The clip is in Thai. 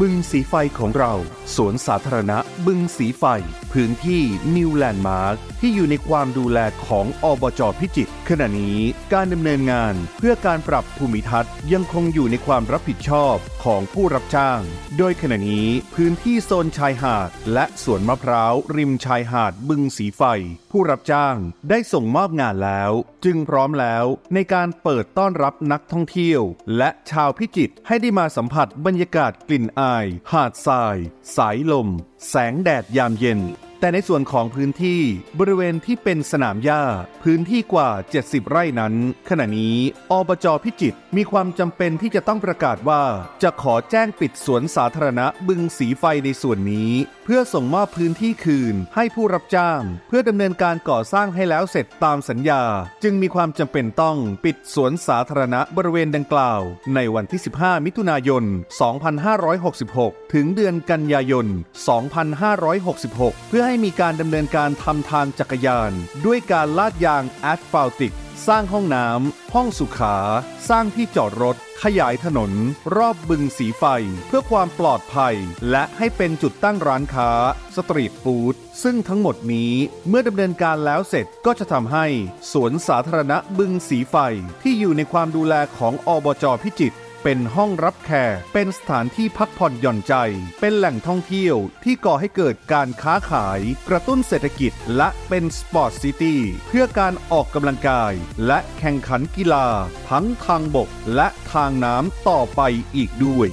บึงสีไฟของเรา สวนสาธารณะบึงสีไฟ พื้นที่นิวแลนด์มาร์คที่อยู่ในความดูแลของอบจพิจิตรขณะนี้การดำเนินงานเพื่อการปรับภูมิทัศน์ยังคงอยู่ในความรับผิดชอบของผู้รับจ้าง โดยขณะนี้พื้นที่โซนชายหาด และสวนมะพร้าว ริมชายหาดบึงสีไฟ ผู้รับจ้างได้ส่งมอบงานแล้ว จึงพร้อมแล้วในการเปิดต้อนรับนักท่องเที่ยว และชาวพิจิตรให้ได้มาสัมผัสบรรยากาศกลิ่นอาย หาดทราย สายลม แสงแดดยามเย็น แต่ในส่วนของพื้นที่บริเวณที่เป็นสนามหญ้า พื้นที่กว่า 70 ไร่นั้น ขณะนี้อบจพิจิตรมีความจำเป็นที่จะต้องประกาศว่า จะขอแจ้งปิดสวนสาธารณะบึงสีไฟในส่วนนี้ เพื่อส่งมอบพื้นที่คืนให้ผู้รับจ้าง เพื่อดำเนินการก่อสร้างให้แล้วเสร็จตามสัญญา จึงมีความจำเป็นต้องปิดสวนสาธารณะบริเวณดังกล่าว ในวันที่ 15 มิถุนายน 2566 ถึงเดือนกันยายน 2566 เพื่อให้มีการดำเนินการทำทางจักรยาน ด้วยการลาดยางแอสฟัลติก สร้างห้องน้ำห้องสุขา สร้างที่จอดรถ ขยายถนน รอบบึงสีไฟ เพื่อความปลอดภัย และให้เป็นจุดตั้งร้านค้า สตรีทฟู้ดซึ่งทั้งหมดนี้เมื่อดำเนินการแล้วเสร็จก็จะทำให้ สวนสาธารณะบึงสีไฟที่อยู่ในความดูแลของอบจพิจิตร เป็นห้องรับแขก เป็นสถานที่พักผ่อนหย่อนใจ เป็นแหล่งท่องเที่ยวที่ก่อให้เกิดการค้าขาย กระตุ้นเศรษฐกิจ และเป็นสปอร์ตซิตี้เพื่อการออกกำลังกาย และแข่งขันกีฬา ทั้งทางบกและทางน้ำต่อไปอีกด้วย